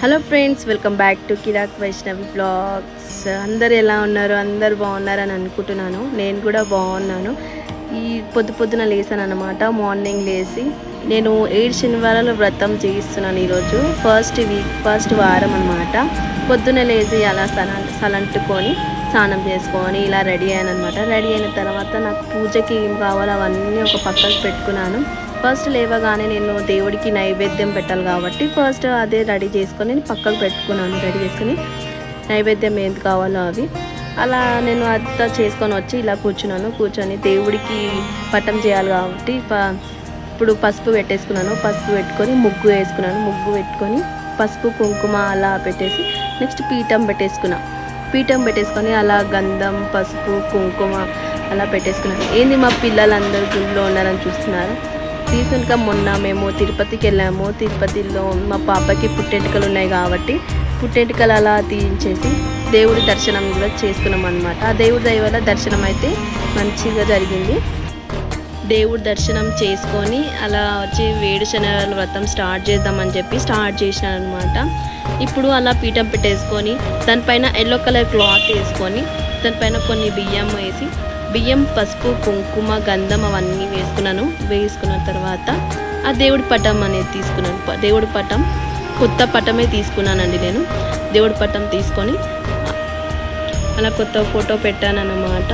Hello friends welcome back to Kirak Vaishnavi blogs అందరు ఎలా ఉన్నారు? అందరు బాగున్నారని అనుకుంటున్నాను. నేను కూడా బాగున్నాను. ఈ పొద్దు పొద్దున లేసాను అనమాట మార్నింగ్ లేచి నేను ఏడు శనివారాలు వ్రతం చేయిస్తున్నాను ఈరోజు. ఫస్ట్ వీక్ ఫస్ట్ వారం అనమాట పొద్దున లేచి అలా సల సలంటుకొని స్నానం చేసుకొని ఇలా రెడీ అయ్యాను అనమాట రెడీ అయిన తర్వాత నాకు పూజకి ఏం కావాలో అవన్నీ ఒక పక్కకు పెట్టుకున్నాను. ఫస్ట్ లేవగానే నేను దేవుడికి నైవేద్యం పెట్టాలి కాబట్టి ఫస్ట్ అదే రెడీ చేసుకొని నేను పక్కకు పెట్టుకున్నాను రెడీ చేసుకొని నైవేద్యం ఏది కావాలో అవి. అలా నేను అంతా చేసుకొని వచ్చి ఇలా కూర్చున్నాను. కూర్చొని దేవుడికి పట్టం చేయాలి కాబట్టి ఇప్పుడు పసుపు పెట్టేసుకున్నాను. పసుపు పెట్టుకొని ముగ్గు వేసుకున్నాను. ముగ్గు పెట్టుకొని పసుపు కుంకుమ అలా పెట్టేసి నెక్స్ట్ పీఠం పెట్టేసుకున్నా. పీఠం పెట్టేసుకొని అలా గంధం పసుపు కుంకుమ అలా పెట్టేసుకున్నాను. ఏంది మా పిల్లలందరూ గుళ్ళో ఉన్నారని చూస్తున్నారు? రీసెంట్గా మొన్న మేము తిరుపతికి వెళ్ళాము. తిరుపతిలో మా పాపకి పుట్టెంటుకలు ఉన్నాయి కాబట్టి పుట్టెంటుకలు అలా తీయించేసి దేవుడి దర్శనం కూడా చేసుకున్నాం అనమాట ఆ దేవుడి దయ వల్ల దర్శనం అయితే మంచిగా జరిగింది. దేవుడి దర్శనం చేసుకొని అలా వచ్చి వేడి శనివారం వ్రతం స్టార్ట్ చేద్దామని చెప్పి స్టార్ట్ చేసినాను అనమాట ఇప్పుడు అలా పీఠం పెట్టేసుకొని దానిపైన ఎల్లో కలర్ క్లాత్ వేసుకొని దానిపైన కొన్ని బియ్యం వేసి బియ్యం పసుపు కుంకుమ గంధం అవన్నీ వేసుకున్నాను. వేసుకున్న తర్వాత ఆ దేవుడి పటం అనేది తీసుకున్నాను. దేవుడి పటం కొత్త పటమే తీసుకున్నానండి నేను. దేవుడి పటం తీసుకొని అలా కొత్త ఫోటో పెట్టానన్నమాట.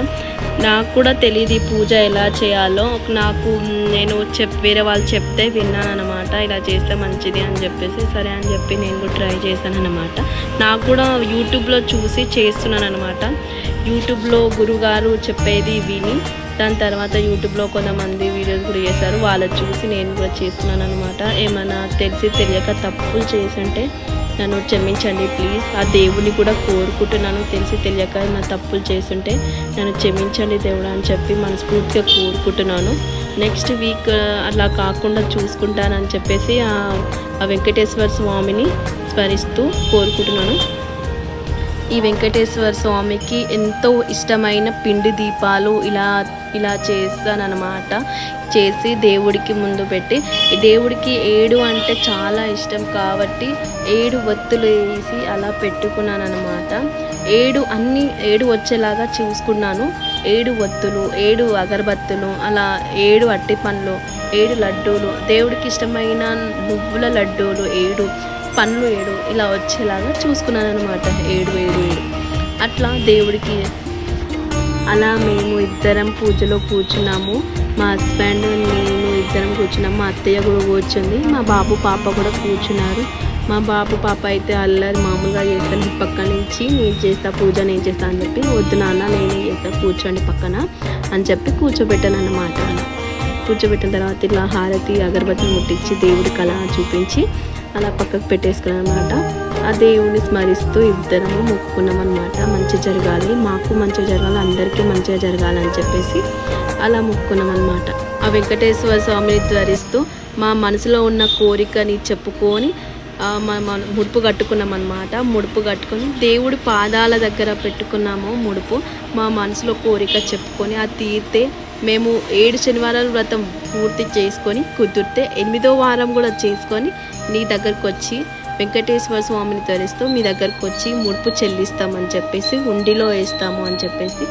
నాకు కూడా తెలియదు ఈ పూజ ఎలా చేయాలో. నాకు నేను చెప్ వేరే వాళ్ళు చెప్తే విన్నాను అనమాట ఇలా చేస్తే మంచిది అని చెప్పేసి సరే అని చెప్పి నేను కూడా ట్రై చేశాను అనమాట నాకు కూడా యూట్యూబ్లో చూసి చేస్తున్నాను అనమాట యూట్యూబ్లో గురుగారు చెప్పేది విని దాని తర్వాత యూట్యూబ్లో కొంతమంది వీడియోస్ కూడా చేశారు. వాళ్ళని చూసి నేను కూడా చేస్తున్నాను అనమాట ఏమైనా తెలిసి తెలియక తప్పులు చేసుంటే నన్ను క్షమించండి ప్లీజ్. ఆ దేవుని కూడా కోరుకుంటున్నాను. తెలిసి తెలియక నా తప్పులు చేస్తుంటే నన్ను క్షమించండి దేవుడు అని చెప్పి మనస్ఫూర్తిగా కోరుకుంటున్నాను. నెక్స్ట్ వీక్ అలా కాకుండా చూసుకుంటానని చెప్పేసి ఆ వెంకటేశ్వర స్వామిని స్మరిస్తూ కోరుకుంటున్నాను. ఈ వెంకటేశ్వర స్వామికి ఎంతో ఇష్టమైన పిండి దీపాలు ఇలా ఇలా చేస్తానమాట చేసి దేవుడికి ముందు పెట్టి దేవుడికి ఏడు అంటే చాలా ఇష్టం కాబట్టి ఏడు ఒత్తులు వేసి అలా పెట్టుకున్నాను అనమాట ఏడు అన్ని ఏడు వచ్చేలాగా చూసుకున్నాను. ఏడు ఒత్తులు ఏడు అగరబత్తులు అలా ఏడు అట్టి పండ్లు ఏడు లడ్డూలు. దేవుడికి ఇష్టమైన నువ్వుల లడ్డూలు ఏడు. పండ్లు ఏడు ఇలా వచ్చేలాగా చూసుకున్నాను అనమాట ఏడు ఏడు ఏడు. అట్లా దేవుడికి అలా మేము ఇద్దరం పూజలో కూర్చున్నాము. మా హస్బెండ్ నేను ఇద్దరం కూర్చున్నాము. మా అత్తయ్య కూడా కూర్చుంది. మా బాబు పాప కూడా కూర్చున్నారు. మా బాబు పాప అయితే అల్లరి మామూలుగా చేస్తాను పక్క నుంచి నేను చేస్తా పూజ నేను చేస్తా అని చెప్పి వద్దు నాన్న నేనే చేస్తా కూర్చోండి పక్కన అని చెప్పి కూర్చోబెట్టాను అన్నమాట కూర్చోబెట్టిన తర్వాత ఇలా హారతి అగరబత్తి ముట్టించి దేవుడికి అలా చూపించి అలా పక్కకు పెట్టేసుకున్నాను అనమాట ఆ దేవుడిని స్మరిస్తూ ఇద్దరము మొక్కుకున్నాం అనమాట మంచి జరగాలి మాకు మంచిగా జరగాలి అందరికీ మంచిగా జరగాలని చెప్పేసి అలా మొక్కుకున్నాం అనమాట ఆ వెంకటేశ్వర స్వామిని ధరిస్తూ మా మనసులో ఉన్న కోరికని చెప్పుకొని ముడుపు కట్టుకున్నాం అనమాట ముడుపు కట్టుకొని దేవుడి పాదాల దగ్గర పెట్టుకున్నాము ముడుపు. మా మనసులో కోరిక చెప్పుకొని ఆ తీరితే మేము ఏడు శనివారాలు వ్రతం పూర్తి చేసుకొని కుదిరితే ఎనిమిదో వారం కూడా చేసుకొని నీ దగ్గరకు వచ్చి వెంకటేశ్వర స్వామిని తరిస్తూ మీ దగ్గరకు వచ్చి ముడుపు చెల్లిస్తామని చెప్పేసి ఉండిలో వేస్తాము అని చెప్పేసి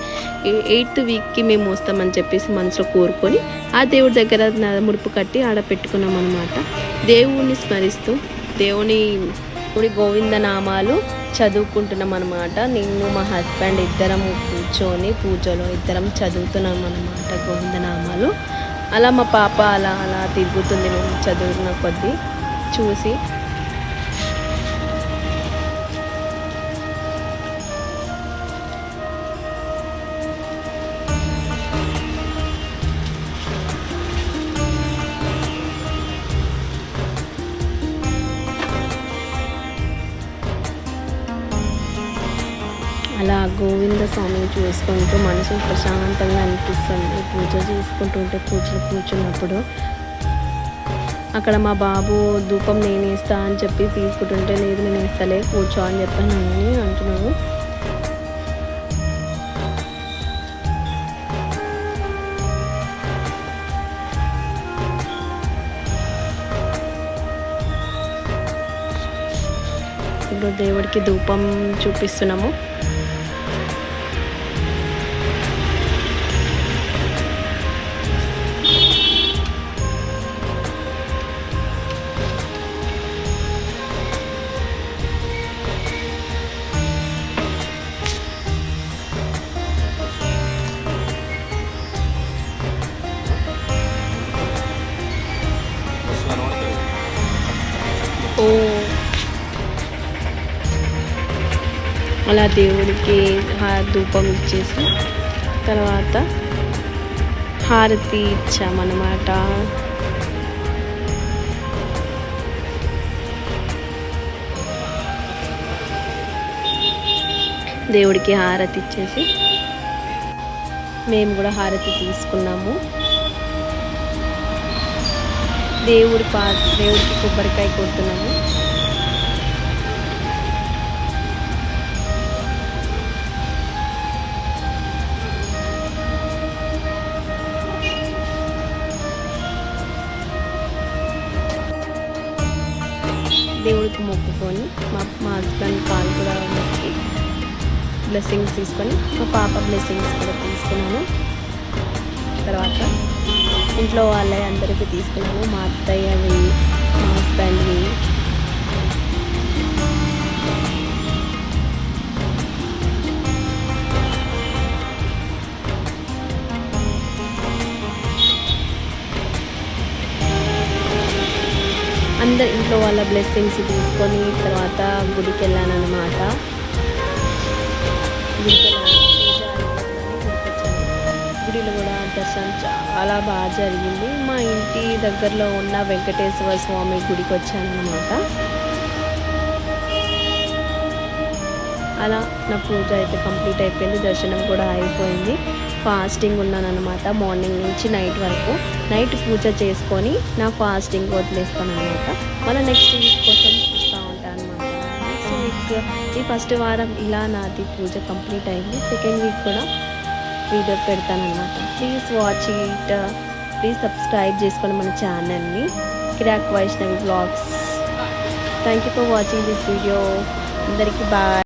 ఎయిత్ వీక్కి మేము వస్తామని చెప్పేసి మనసులో కోరుకొని ఆ దేవుడి దగ్గర ముడుపు కట్టి ఆడ పెట్టుకున్నాం అనమాట దేవుణ్ణి స్మరిస్తూ దేవుని దేవుడి గోవింద నామాలు చదువుకుంటున్నాం అనమాట నేను మా హస్బెండ్ ఇద్దరం కూర్చొని పూజలో ఇద్దరం చదువుతున్నాం అనమాట గోవింద నామాలు అలా మా పాప అలా అలా తిరుగుతుంది నేను చదువుతున్న కొద్దీ. చూసి అలా గోవింద స్వామిని చూసుకుంటూ మనసు ప్రశాంతంగా అనిపిస్తుంది. పూజ చేసుకుంటుంటే పూజలు కూర్చున్నప్పుడు అక్కడ మా బాబు ధూపం నేను ఇస్తా అని చెప్పి తీసుకుంటుంటే లేదు నేను ఇస్తలే కూర్చో అని చెప్పాను అని అంటున్నాను ఇప్పుడు దేవుడికి ధూపం చూపిస్తున్నాము. అలా దేవుడికి ధూపం ఇచ్చేసి తర్వాత హారతి ఇచ్చామన్నమాట. దేవుడికి హారతి ఇచ్చేసి మేము కూడా హారతి తీసుకున్నాము. దేవుడి పా దేవుడికి కొబ్బరికాయ కొడుతున్నాము. దేవుడికి మొక్కుకొని మా మా హస్బెండ్ కాలు కూడా మొక్కి బ్లెస్సింగ్స్ తీసుకొని మా పాప బ్లెస్సింగ్స్ కూడా తీసుకున్నాను. తర్వాత ఇంట్లో వాళ్ళ అందరికీ తీసుకున్నాను. మా అత్తయ్యవి మా హస్బెండ్వి అందరి ఇంట్లో వాళ్ళ బ్లెస్సింగ్స్ తీసుకొని తర్వాత గుడికి వెళ్ళాను అనమాట గుడిలో కూడా దర్శనం చాలా బాగా జరిగింది. మా ఇంటి దగ్గరలో ఉన్న వెంకటేశ్వర స్వామి గుడికి వచ్చాను అనమాట అలా నా పూజ అయితే కంప్లీట్ అయిపోయింది దర్శనం కూడా అయిపోయింది. ఫాస్టింగ్ ఉన్నానన్నమాట మార్నింగ్ నుంచి నైట్ వరకు. నైట్ పూజ చేసుకొని నా ఫాస్టింగ్ వదిలేస్తాను అనమాట మళ్ళీ నెక్స్ట్ వీక్ కోసం చూస్తూ ఉంటాను అనమాట నెక్స్ట్ వీక్ ఈ ఫస్ట్ వారం ఇలా నాది పూజ కంప్లీట్ అయింది. సెకండ్ వీక్ కూడా video పెడతానమాట please watch it please subscribe చేసుకోండి మన ఛానల్ని Kirak Vaishnavi blogs thank you for watching this video అందరికీ బాయ్